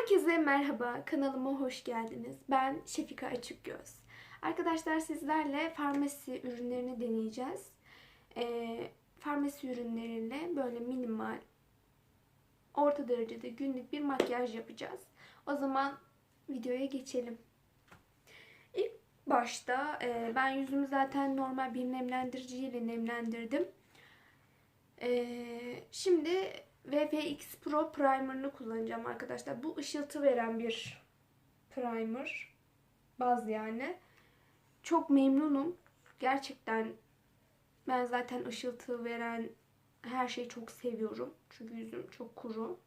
Herkese merhaba, kanalıma hoş geldiniz. Ben Şefika Açıkgöz. Arkadaşlar sizlerle farmasi ürünlerini deneyeceğiz. Ee, farmasi ürünleriyle böyle minimal, orta derecede günlük bir makyaj yapacağız. O zaman videoya geçelim. İlk başta e, ben yüzümü zaten normal bir nemlendiriciyle nemlendirdim. Ee, şimdi VFX Pro Primer'ını kullanacağım arkadaşlar. Bu ışıltı veren bir primer. Baz yani. Çok memnunum. Gerçekten ben zaten ışıltı veren her şeyi çok seviyorum. Çünkü yüzüm çok kuru.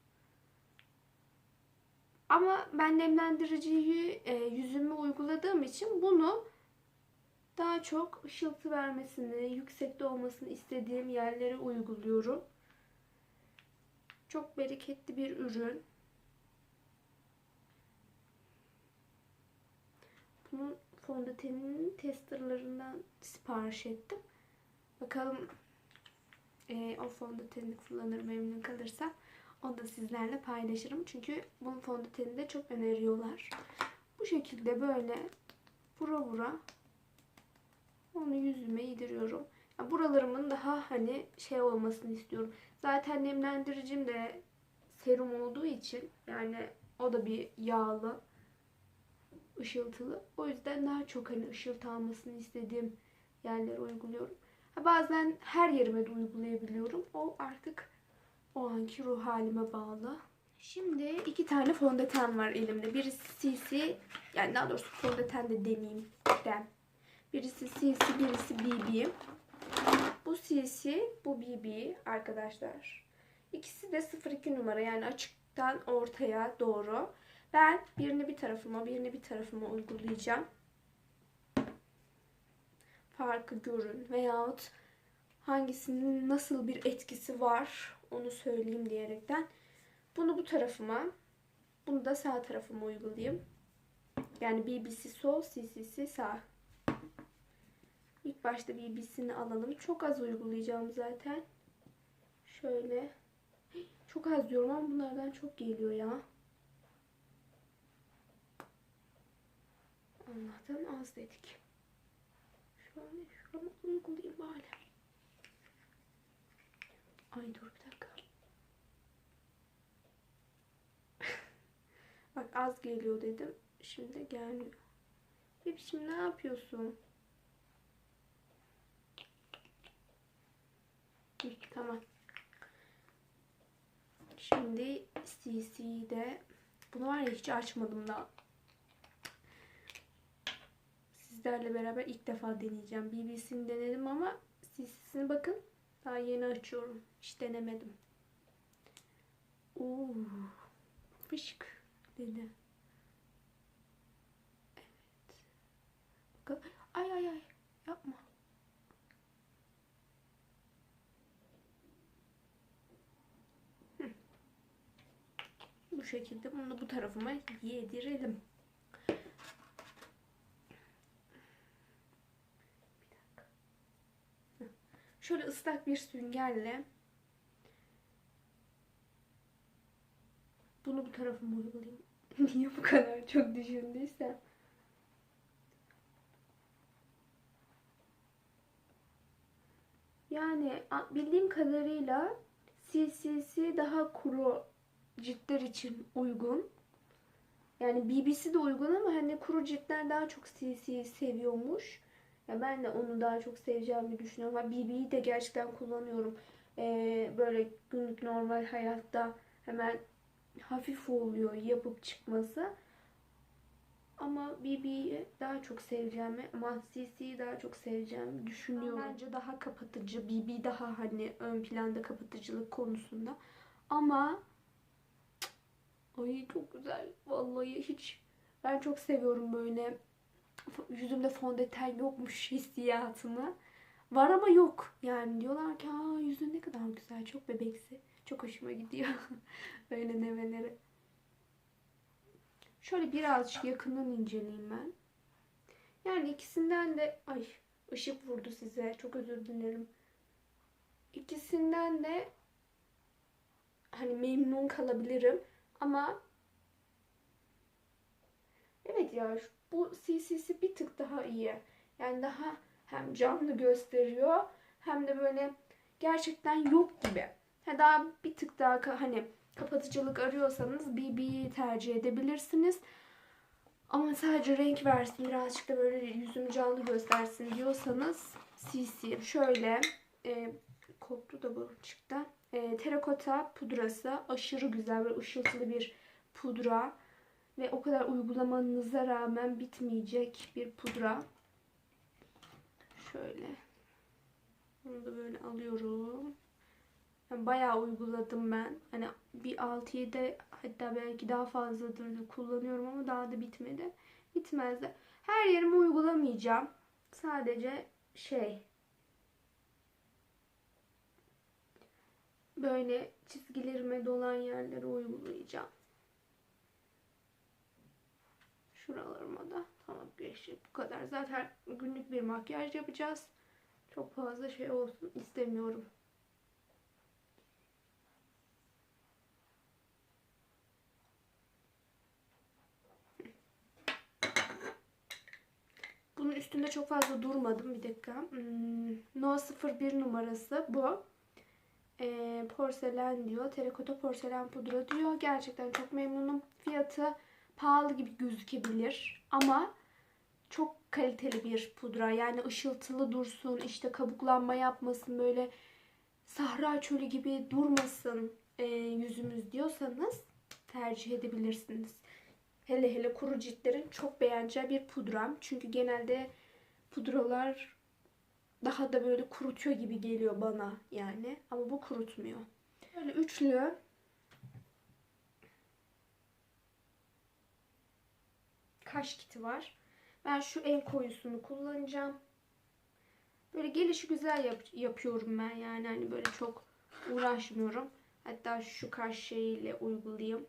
Ama ben nemlendiriciyi e, yüzüme uyguladığım için bunu daha çok ışıltı vermesini, yüksekte olmasını istediğim yerlere uyguluyorum. Çok bereketli bir ürün. Bunun fondöteninin testerlarından sipariş ettim. Bakalım e, o fondöteni kullanır memnun kalırsa onu da sizlerle paylaşırım. Çünkü bunun fondötenini de çok öneriyorlar. Bu şekilde böyle vura vura onu yüzüme yediriyorum. Buralarımın daha hani şey olmasını istiyorum. Zaten nemlendiricim de serum olduğu için yani o da bir yağlı ışıltılı. O yüzden daha çok hani ışıltı almasını istediğim yerlere uyguluyorum. Ha, bazen her yerime de uygulayabiliyorum. O artık o anki ruh halime bağlı. Şimdi iki tane fondöten var elimde. Birisi CC yani daha doğrusu fondöten de demeyeyim. Dem. Birisi CC, birisi BB. Bu CC, bu BB arkadaşlar. İkisi de 02 numara yani açıktan ortaya doğru. Ben birini bir tarafıma, birini bir tarafıma uygulayacağım. Farkı görün veyahut hangisinin nasıl bir etkisi var onu söyleyeyim diyerekten. Bunu bu tarafıma, bunu da sağ tarafıma uygulayayım. Yani BB'si sol, CC'si sağ. İlk başta BB'sini alalım. Çok az uygulayacağım zaten. Şöyle. Çok az diyorum ama bunlardan çok geliyor ya. Allah'tan az dedik. Şöyle şurama uygulayayım bari. Ay dur bir dakika. Bak az geliyor dedim. Şimdi gelmiyor. Bebişim ne yapıyorsun? Tamam. Şimdi CC'de bunu var ya hiç açmadım da sizlerle beraber ilk defa deneyeceğim. BB'sini denedim ama CC'sini bakın daha yeni açıyorum. Hiç denemedim. Oo, fışık dedi. Evet. Bakalım. Ay ay ay yapma. Bu şekilde bunu da bu tarafıma yedirelim. Şöyle ıslak bir süngerle bunu bu tarafıma uygulayayım. Niye bu kadar çok düşündüysem. Yani bildiğim kadarıyla CC'si daha kuru ciltler için uygun. Yani BBC de uygun ama hani kuru ciltler daha çok CC'yi seviyormuş. Ya ben de onu daha çok seveceğimi düşünüyorum. Ha, BB'yi de gerçekten kullanıyorum. Ee, böyle günlük normal hayatta hemen hafif oluyor yapıp çıkması. Ama BB'yi daha çok seveceğimi ama CC'yi daha çok seveceğimi düşünüyorum. Bence daha kapatıcı. BB daha hani ön planda kapatıcılık konusunda. Ama Ay çok güzel. Vallahi hiç ben çok seviyorum böyle yüzümde fondöten yokmuş hissiyatını. Var ama yok. Yani diyorlar ki Aa, yüzün ne kadar güzel. Çok bebeksi. Çok hoşuma gidiyor. Öyle neveleri. Şöyle birazcık yakından inceleyeyim ben. Yani ikisinden de ay ışık vurdu size. Çok özür dilerim. İkisinden de hani memnun kalabilirim. Ama evet ya bu CC'si bir tık daha iyi. Yani daha hem canlı gösteriyor hem de böyle gerçekten yok gibi. Ha, daha bir tık daha hani kapatıcılık arıyorsanız BB'yi tercih edebilirsiniz. Ama sadece renk versin birazcık da böyle yüzümü canlı göstersin diyorsanız CC şöyle e, koptu da bu çıktı. E, terakota pudrası aşırı güzel ve ışıltılı bir pudra ve o kadar uygulamanıza rağmen bitmeyecek bir pudra. Şöyle. Bunu da böyle alıyorum. Yani bayağı uyguladım ben. Hani bir 6-7 hatta belki daha fazladır kullanıyorum ama daha da bitmedi. Bitmez. Her yerime uygulamayacağım. Sadece şey böyle çizgilerime dolan yerlere uygulayacağım. Şuralarıma da tamam geçecek bu kadar. Zaten günlük bir makyaj yapacağız. Çok fazla şey olsun istemiyorum. Bunun üstünde çok fazla durmadım. Bir dakika. Hmm, No 01 numarası bu. Ee, porselen diyor. Terakota porselen pudra diyor. Gerçekten çok memnunum. Fiyatı pahalı gibi gözükebilir. Ama çok kaliteli bir pudra. Yani ışıltılı dursun. işte kabuklanma yapmasın. Böyle sahra çölü gibi durmasın e, yüzümüz diyorsanız tercih edebilirsiniz. Hele hele kuru ciltlerin çok beğeneceği bir pudram. Çünkü genelde pudralar daha da böyle kurutuyor gibi geliyor bana yani. Ama bu kurutmuyor. Böyle üçlü kaş kiti var. Ben şu en koyusunu kullanacağım. Böyle gelişi güzel yap- yapıyorum ben yani. Hani böyle çok uğraşmıyorum. Hatta şu kaş şeyiyle uygulayayım.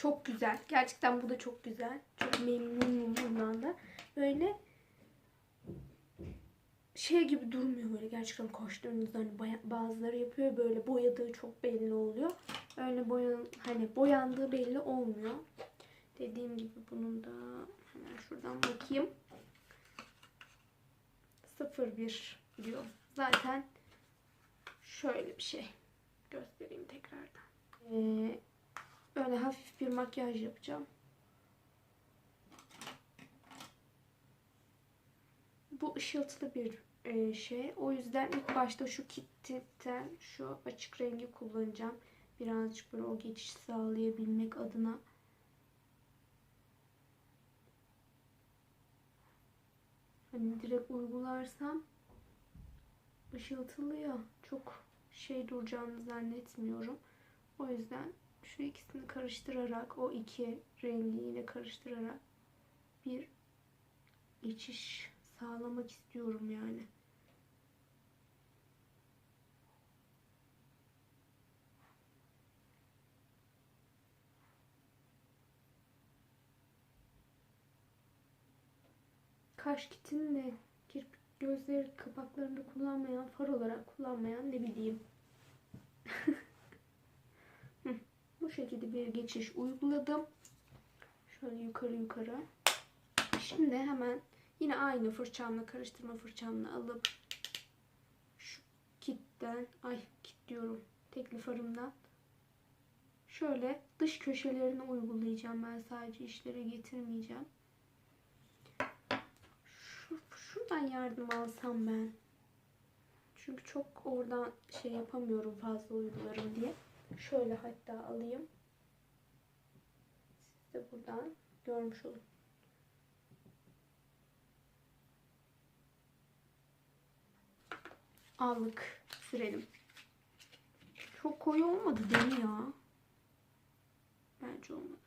Çok güzel. Gerçekten bu da çok güzel. Çok memnunum bundan da. Böyle şey gibi durmuyor böyle gerçekten kaşlarınızda hani bazıları yapıyor böyle boyadığı çok belli oluyor. Öyle boyan hani boyandığı belli olmuyor. Dediğim gibi bunun da hemen şuradan bakayım. 01 diyor. Zaten şöyle bir şey göstereyim tekrardan. Ee, Böyle hafif bir makyaj yapacağım. Bu ışıltılı bir e, şey. O yüzden ilk başta şu kitten şu açık rengi kullanacağım. Birazcık böyle o geçişi sağlayabilmek adına. Hani direkt uygularsam ışıltılı ya çok şey duracağını zannetmiyorum. O yüzden şu ikisini karıştırarak o iki rengi yine karıştırarak bir geçiş sağlamak istiyorum yani. Kaş kitini de kirpik gözleri kapaklarında kullanmayan, far olarak kullanmayan ne bileyim. Bu şekilde bir geçiş uyguladım. Şöyle yukarı yukarı. Şimdi hemen yine aynı fırçamla karıştırma fırçamla alıp şu kitten ay kit diyorum tekli farımdan şöyle dış köşelerini uygulayacağım ben sadece işlere getirmeyeceğim. Şu, şuradan yardım alsam ben. Çünkü çok oradan şey yapamıyorum fazla uygularım diye. Şöyle hatta alayım. Siz de buradan görmüş olun. Allık sürelim. Çok koyu olmadı değil mi ya? Bence olmadı.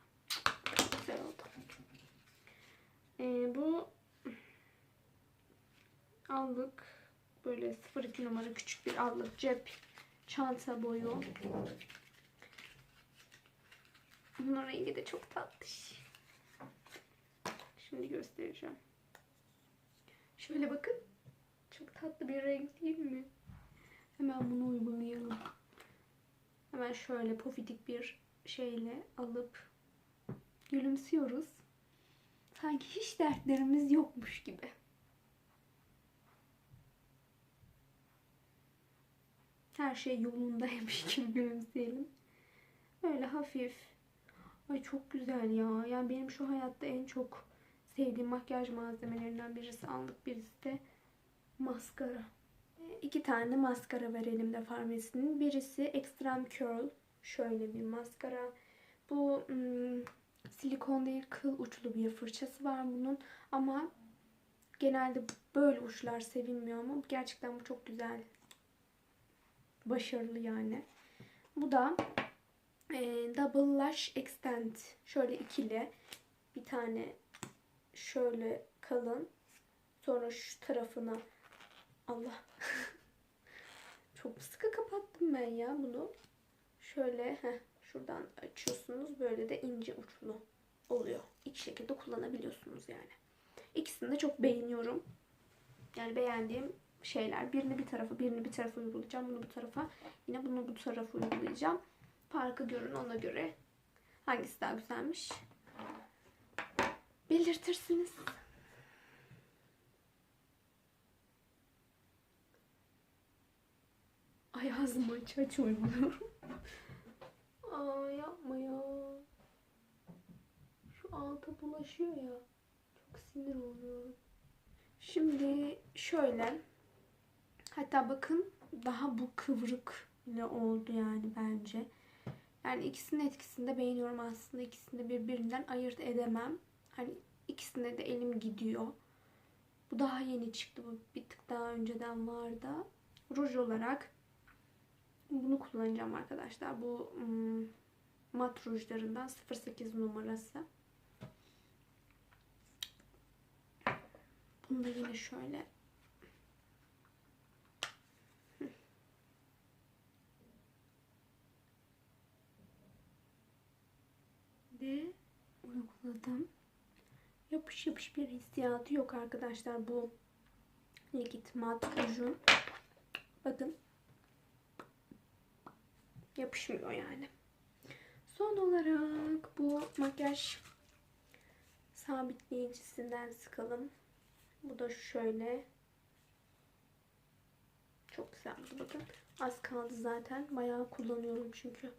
Güzel oldu. Ee, bu allık böyle 02 numara küçük bir allık cep çanta boyu. Bunun rengi de çok tatlış. Şimdi göstereceğim. Şöyle bakın. Çok tatlı bir renk değil mi? Hemen bunu uygulayalım. Hemen şöyle pofidik bir şeyle alıp gülümsüyoruz. Sanki hiç dertlerimiz yokmuş gibi. Her şey yolundaymış gibi gülümseyelim. Öyle hafif. Ay çok güzel ya. Yani benim şu hayatta en çok sevdiğim makyaj malzemelerinden birisi aldık. Birisi de maskara. İki tane maskara var elimde farmasinin. Birisi Extreme Curl. Şöyle bir maskara. Bu hmm, silikon değil kıl uçlu bir fırçası var bunun. Ama genelde böyle uçlar sevilmiyor ama gerçekten bu çok güzel. Başarılı yani. Bu da e, Double Lash Extend. Şöyle ikili. Bir tane şöyle kalın. Sonra şu tarafına Allah. Çok sıkı kapattım ben ya bunu. Şöyle heh, şuradan açıyorsunuz. Böyle de ince uçlu oluyor. İki şekilde kullanabiliyorsunuz yani. İkisini de çok beğeniyorum. Yani beğendiğim şeyler. Birini bir tarafa, birini bir tarafa uygulayacağım. Bunu bu tarafa, yine bunu bu tarafa uygulayacağım. Farkı görün ona göre. Hangisi daha güzelmiş? Belirtirsiniz. Ay ağzımı aç aç uyguluyorum. Aa yapma ya. Şu alta bulaşıyor ya. Çok sinir oluyorum. Şimdi şöyle. Hatta bakın daha bu kıvrık ile oldu yani bence. Yani ikisinin etkisini de beğeniyorum aslında. İkisini de birbirinden ayırt edemem. Hani ikisine de elim gidiyor. Bu daha yeni çıktı. Bu bir tık daha önceden vardı. Ruj olarak bunu kullanacağım arkadaşlar. Bu ım, mat rujlarından 08 numarası. Bunu da yine şöyle ve uyguladım. Yapış yapış bir hissiyatı yok arkadaşlar bu likit mat rujun. Bakın yapışmıyor yani. Son olarak bu makyaj sabitleyicisinden sıkalım. Bu da şöyle. Çok güzel bakın. Az kaldı zaten. Bayağı kullanıyorum çünkü.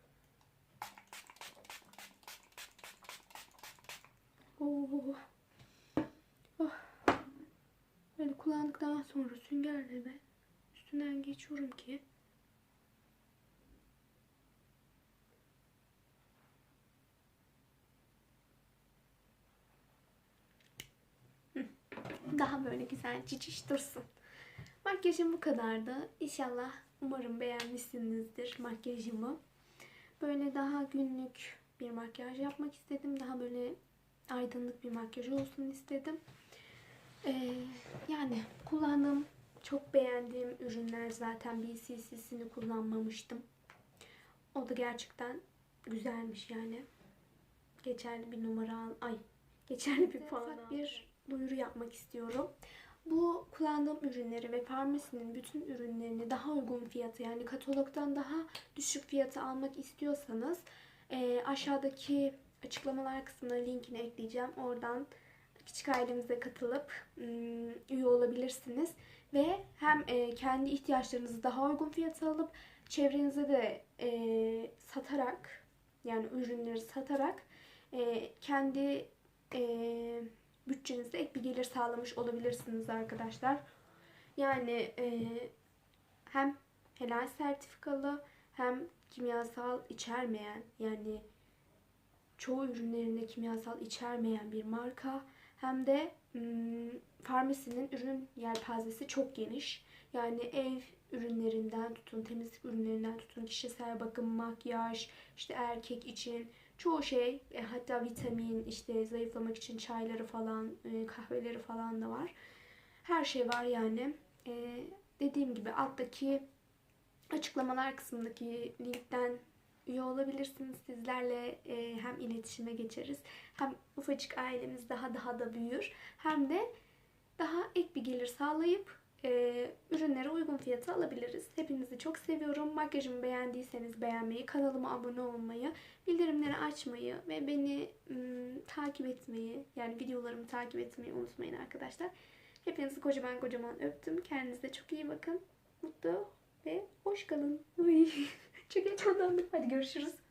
Oh. Oh. Böyle kullandıktan sonra süngerle ben üstünden geçiyorum ki daha böyle güzel ciciş dursun. Makyajım bu kadardı. İnşallah umarım beğenmişsinizdir makyajımı. Böyle daha günlük bir makyaj yapmak istedim. Daha böyle aydınlık bir makyaj olsun istedim. Ee, yani kullandığım, çok beğendiğim ürünler zaten BCC'sini kullanmamıştım. O da gerçekten güzelmiş yani. Geçerli bir numara al, ay geçerli bir puan bir duyuru yapmak istiyorum. Bu kullandığım ürünleri ve farmasinin bütün ürünlerini daha uygun fiyatı yani katalogdan daha düşük fiyatı almak istiyorsanız e, aşağıdaki açıklamalar kısmına linkini ekleyeceğim. Oradan küçük ailemize katılıp ım, üye olabilirsiniz. Ve hem e, kendi ihtiyaçlarınızı daha uygun fiyata alıp çevrenize de e, satarak yani ürünleri satarak e, kendi bütçenize ek bir gelir sağlamış olabilirsiniz arkadaşlar. Yani hem helal sertifikalı hem kimyasal içermeyen yani çoğu ürünlerinde kimyasal içermeyen bir marka hem de farmasinin ürün yelpazesi çok geniş. Yani ev ürünlerinden tutun, temizlik ürünlerinden tutun, kişisel bakım, makyaj, işte erkek için çoğu şey e, hatta vitamin işte zayıflamak için çayları falan e, kahveleri falan da var. Her şey var yani. E, dediğim gibi alttaki açıklamalar kısmındaki linkten üye olabilirsiniz. Sizlerle e, hem iletişime geçeriz hem ufacık ailemiz daha daha da büyür hem de daha ek bir gelir sağlayıp e, ürünleri uygun fiyata alabiliriz. Hepinizi çok seviyorum. Makyajımı beğendiyseniz beğenmeyi, kanalıma abone olmayı, bildirimleri açmayı ve beni ım, takip etmeyi, yani videolarımı takip etmeyi unutmayın arkadaşlar. Hepinizi kocaman kocaman öptüm. Kendinize çok iyi bakın. Mutlu ve hoş kalın. Çok heyecanlandım. Hadi görüşürüz.